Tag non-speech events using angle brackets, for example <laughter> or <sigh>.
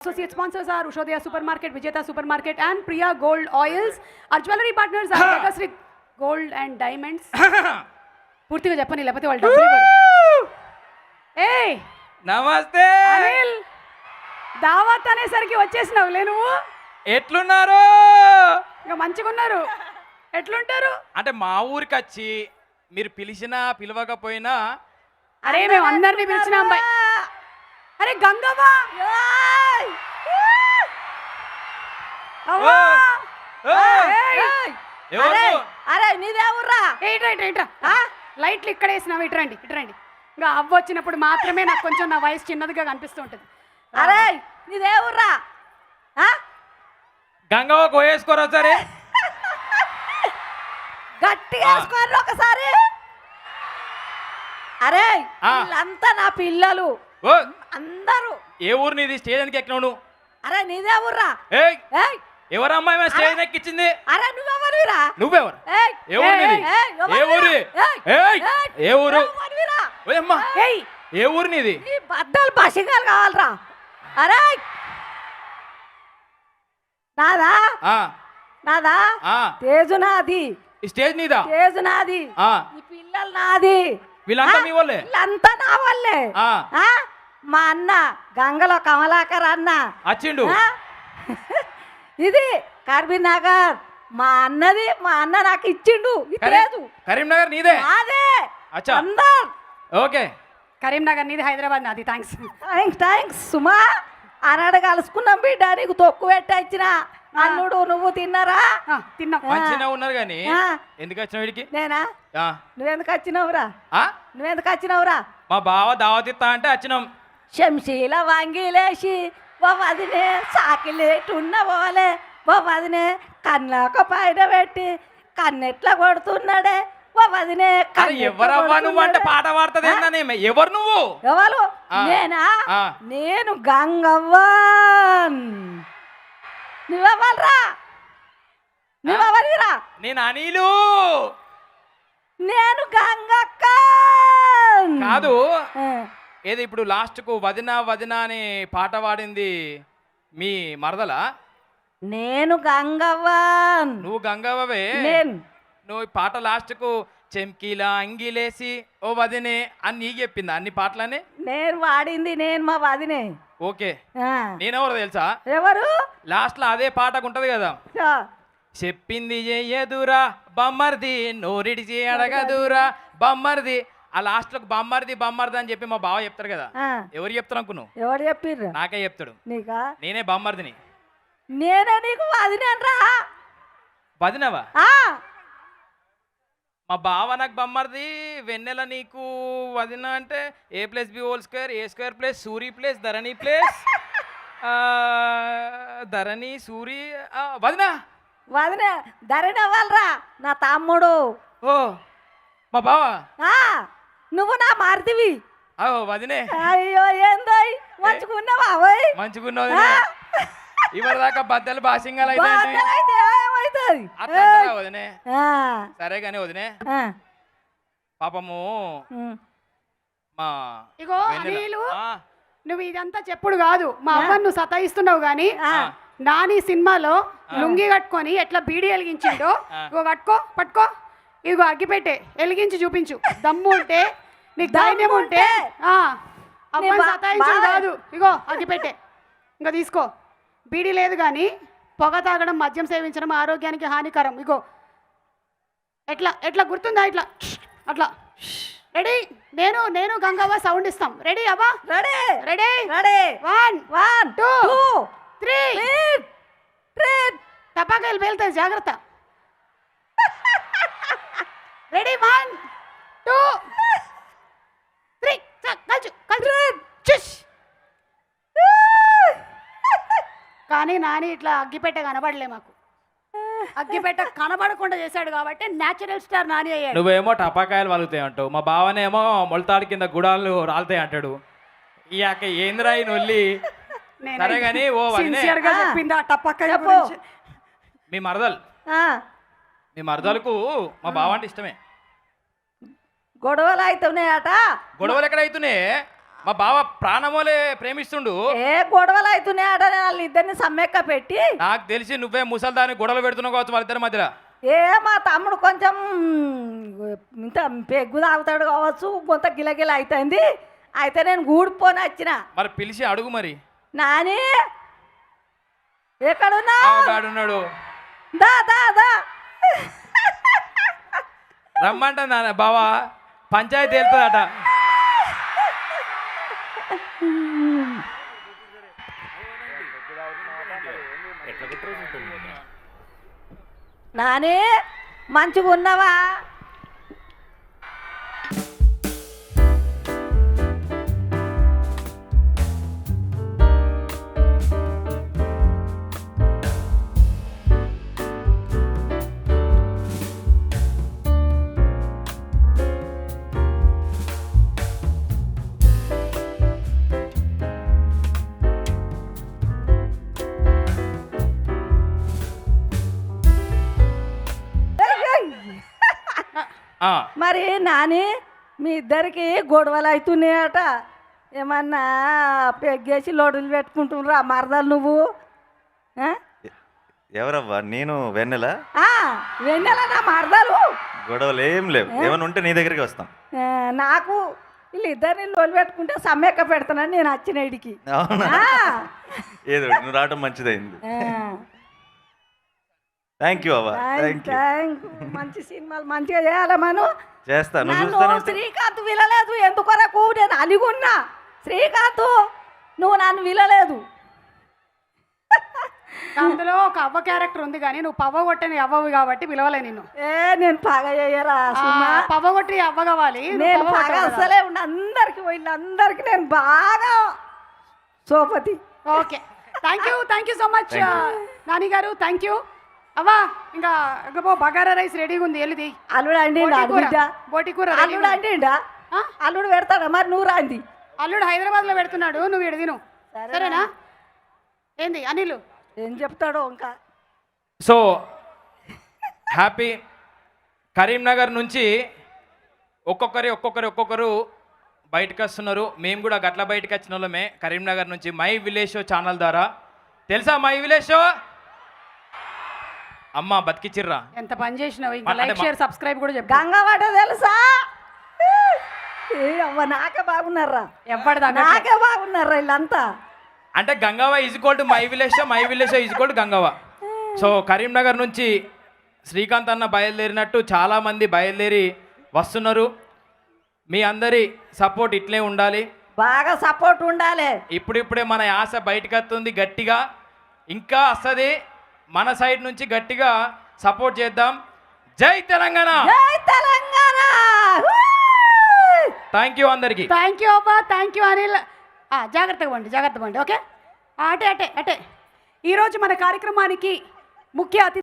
Associate sponsors are Ushodaya Supermarket, Vijeta Supermarket, and Priya Gold Oils. Our jewelry partners are Vegasri Gold and Diamonds. పూర్తిగా చెప్పని లేకపోతే వాళ్ళు. ఏయ్ నమస్తే అనిల్ దావత్ అనేసరికి వచ్చేసినావులే నువ్వు ఎట్లున్నారు ఇంకా మంచిగా ఉన్నారు ఎట్లుంటారు అంటే మా ఊరికి వచ్చి మీరు పిలిచినా పిలవకపోయినా అరే మేము అందరినీ పిలిచిన అరే గంగవ్వ అరే ఏ, ఇట్రా ఇట్రా ఇట్రా ఆ, లైట్లు ఇక్కడ వేసినావు ఇట్రండి ఇట్రండి ఇంకా అవ్వ వచ్చినప్పుడు మాత్రమే నాకు కొంచెం నా వయసు చిన్నదిగా కనిపిస్తూ ఉంటుంది. అరే నీదేవుర్రా ఆ? గంగవ్వ కోయేసుకోరా సరే గట్టిగా వేసుకోండి ఒకసారి. అరే. వీళ్ళంతా నా పిల్లలు. అందరూ. ఏ ఊరు నీది? స్టేజ్ ఎనికి ఎక్కినావు నువ్వు? అరే నీదేవుర్రా ఏయ్! ఏయ్! ఎవరు అమ్మాయి మీద స్టేజ్ ఎక్కించింది అరే నువ్వెవరురా? నువ్వెవరు? ఏ ఊరు నీది? ఏ? ఊరి? ఏయ్, ఏ ఊరు? ఓయమ్మా ఏయ్! ఏ ఊరు నీది? నీ బద్దలు పసిగాలు కావాలరా. అరే! నాదా? ఆ. నాదా? ఆ. తేజు నాది. స్టేజ్ నీదా? తేజు నాది. ఆ. ఈ పిల్లలు నాది. వీళ్ళంతా? మీ వాళ్ళే? వీళ్ళంతా నా వాళ్ళే. ఆ? మా అన్న గంగలో కమలాకర్ అన్న. వచ్చిండు ఆ? ఇది నగర్ మా అన్నది మా అన్న నాకు ఇచ్చిండు. లేదు. కరీంనగర్ నీదే? నాదే అచ్చా. అందరు. ఓకే. కరీంనగర్ నీది హైదరాబాద్ నాది. Thanks thanks thanks Suma. ఆనాడు కలుసుకున్నాం బిడ్డ నీకు తొక్కు పెట్టి వచ్చిన అల్లుడు నువ్వు తిన్నారా? తిన్నాం. ఉన్నారు కానీ. ఎందుకు వచ్చిన వీడికి? నేనా. నువ్వెందుకు వచ్చినావురా? ఆ? నువ్వెందుకు వచ్చినావురా? మా బావ దావతిత్తా అంటే వచ్చినాం. శంశీల వంగిలేసి ఓ వదినే సాకిలేటున్న పోలే ఓ వదినే కన్నాక పైన పెట్టి కన్నెట్లా కొడుతున్నాడే ఓ వదినే ఎవరవ్వా నువ్వు అంటే. పాట పాడుతుంది ఎవరు నువ్వు ఎవరు. నేనా. నేను గంగవ్వన్ నువ్వెవరురా నువ్వెవరిరా నేను అనిలు నేను గంగక్క కాదు ఏది ఇప్పుడు లాస్ట్కు వదిన వదిన అని పాట పాడింది మీ మరదలా? నేను గంగవ్వన్. నువ్వు గంగవ్వవే? నేను. నువ్వు ఈ పాట లాస్ట్కు చెంకీలా అంగిలేసి ఓ వదినే అని నీకు చెప్పిందా అన్ని పాటలని నేను వాడింది నేను మా వదినే. ఓకే. ఆ. నేనెవరో తెలుసా? ఎవరు? లాస్ట్లో అదే పాటకు ఉంటది కదా. ఆ. చెప్పింది చెయ్యదురా బమ్మర్ది నోరిడిచి అడగదురా? బమ్మర్ది ఆ లాస్ట్లో బమ్మర్ది బమ్మర్ది అని చెప్పి మా బావ చెప్తారు కదా. ఎవరు చెప్తారు అనుకున్నావు? ఎవరు చెప్పిర్రు? నాకే చెప్తాడు. నీకా? నేనే బమ్మర్దిని. నేనే నీకు వదినేనరా. వదినవా. మా బావ నాకు బమ్మర్ది వెన్నెల నీకు వదిన అంటే A plus B whole square A square plus Suri plus Dharani plus <laughs> Dharani Suri వదిన! వదినే ధరణి అవ్వాలరా నా తమ్ముడు. ఓ మా బావ. నువ్వు నా మారుతివి. ఆ, వదినే. అయ్యో ఏందోయ్? మంచుకున్నావా ఓయ్? మంచిగున్న వదినే. ఇవరి దాకా బద్దలు బాసింగాలు అయితే వదినే. సరే కానీ వదినే. పాపము. మా ఇగో ఆ, నువ్వు ఇదంతా చెప్పుడు కాదు. మా అవ్వను నువ్వు సతాయిస్తున్నావు గానీ ఆ. నాని సినిమాలో లుంగి కట్టుకొని ఎట్లా బీడి వెలిగించిండో. ఇగో కట్టుకో పట్టుకో. ఇగో అగ్గిపెట్టే వెలిగించి చూపించు. దమ్ము ఉంటే నీకు ధైర్యం ఉంటే సతాయించుడు కాదు. ఇగో అగ్గిపెట్టే. ఇంకా తీసుకో. బీడీ లేదు కానీ పొగ తాగడం మద్యం సేవించడం ఆరోగ్యానికి హానికరం. ఇగో. ఎట్లా ఎట్లా గుర్తుందా ఇట్లా? అట్లా. రెడీ? నేను నేను గంగవ్వ సౌండ్ ఇస్తాం. రెడీ అవ్వా? Ready. Ready? Ready. One one two three. టపాకాయలు పేలుతాయి జాగ్రత్త. రెడీ వన్ టూ త్రీ కలిచు కలిచు చుష్ కానీ నాని ఇట్లా అగ్గిపెట్ట కనబడలే మాకు. అగ్గిపెట్ట కనబడకుండా చేశాడు కాబట్టి న్యాచురల్ స్టార్ నాని అయ్యాడు. నువ్వేమో టపాకాయలు వలుగుతాయి అంటావు. మా బావనేమో మొలతాడు కింద గుడాలు రాలుతాయి అంటాడు. ఈ అక్క ఏందిరా ఈ నొల్లి? సరే కానీ ఓ వదినే. సిన్సియర్గా ఆ. చెప్పింది ఆ టపాకాయ. గురించి. మీ మరదలు. ఆ, మీ మరదలకు మా బావ అంటే ఇష్టమే. గొడవలు అవుతున్నాయట గొడవలు ఎక్కడ అవుతున్నాయి మా బావ ప్రాణమోలే ప్రేమిస్తుండు. ఏ గొడవలు అవుతున్నాయట వాళ్ళు ఇద్దరిని సమ్మెక్క పెట్టి. నాకు తెలిసి నువ్వే ముసల్దాన్ని గొడవలు పెడుతున్నావు కావచ్చు వాళ్ళిద్దరి మధ్యలో. ఏ మా తమ్ముడు కొంచెం ఇంత పెగ్గు తాగుతాడు కావచ్చు కొంత గిలగిల అవుతుంది అయితే నేను గూడిపోని వచ్చిన. మరి పిలిచి అడుగు మరి. నాని ఎక్కడున్నా ఉన్నాడు దా దా దా. రమ్మంట నాన్న బావా పంచాయతీ వెళ్తుందట. నానే మంచిగా ఉన్నావా మరి నాని మీ ఇద్దరికి గొడవలు అవుతున్నాయట ఏమన్నా పెగ్గేసి లోడులు పెట్టుకుంటున్నారా మరదలు నువ్వు? ఎవరవ్వా? నేను వెన్నెల? ఆ, వెన్నెల నా మరదలు? గొడవలు ఏం? లేవు ఏమైనా ఉంటే నీ దగ్గరికి వస్తాం. నాకు వీళ్ళిద్దరిని లోలు పెట్టుకుంటే సమ్మెక్క పెడతానని నేను వచ్చిన ఇడికి. ఏదో నువ్వు రావటం మంచిదైంది. ఆ. థ్యాంక్ యూ అవ్వ థ్యాంక్ యూ మంచి సినిమాలు మంచిగా చేయాలి మనం. చేస్తా నువ్వు నన్ను చూస్తానే ఉంటా. శ్రీకాంత్ వినలేదు. ఎందుకొరకు నేను అలిగున్నా శ్రీకాంత్ నువ్వు నన్ను వినలేదు. <laughs> అందులో ఒక అవ్వ క్యారెక్టర్ ఉంది కానీ నువ్వు పవ్వ కొట్టని అవ్వవి కాబట్టి పిలవలే నిన్ను. ఏ నేను పగ చేయరా పవ్వ కొట్టి అవ్వ కావాలి. నేను పగ. అసలే ఉండి అందరికి వీళ్ళందరికీ నేను బాగా సోపతి. Okay. Thank you thank you so much Nani garu. Thank you అవ్వా ఇంకా ఇంకపో బగారా రైస్ రెడీగా ఉంది వెళ్ళిది అల్లుడు అండి బోటి కూర అల్లుడు? ఆ? అల్లుడు పెడతాడా? మరి నువ్వు రాంది అల్లుడు హైదరాబాద్లో పెడుతున్నాడు నువ్వు ఇడు తిను. సరేనా? సరేనా? ఏంది అనిల్? ఏం చెప్తాడో ఇంకా. సో హ్యాపీ కరీంనగర్ నుంచి ఒక్కొక్కరి ఒక్కొక్కరు ఒక్కొక్కరు బయటకు వస్తున్నారు. మేము కూడా గట్ల బయటకు వచ్చిన వాళ్ళమే కరీంనగర్ నుంచి మై విలేజ్ షో ఛానల్ ద్వారా. తెలుసా మై విలేజ్ షో? అమ్మ బతికిచ్చిర్రా. ఎంత పని చేసినావు? ఇంకా లైక్ షేర్ సబ్స్క్రైబ్ కూడా చెప్పు. గంగవాడ తెలుసా? ఏ అవ్వ నాకే బాగున్నారా? దగ్గర నాకే బాగున్నారా వీళ్ళంతా? అంటే Gangavva is equal to my village my village is equal to Gangavva. So Karimnagar నుంచి శ్రీకాంత్ అన్న బయలుదేరినట్టు చాలామంది బయలుదేరి వస్తున్నారు. మీ అందరి సపోర్ట్ ఇట్లే ఉండాలి. బాగా సపోర్ట్ ఉండాలి. ఇప్పుడిప్పుడే మన యాస బయటకు వస్తుంది గట్టిగా. ఇంకా వస్తుంది. మన సైడ్ నుంచి గట్టిగా సపోర్ట్ చేద్దాం. జై తెలంగాణ! జై తెలంగాణ! థ్యాంక్ యూ అందరికీ. థ్యాంక్ యూ అబ్బా థ్యాంక్ యూ అనిల్. జాగ్రత్తగా పండి జాగ్రత్త పండి ఓకే? అటే అటే అటే. ఈరోజు మన కార్యక్రమానికి ముఖ్య అతిథి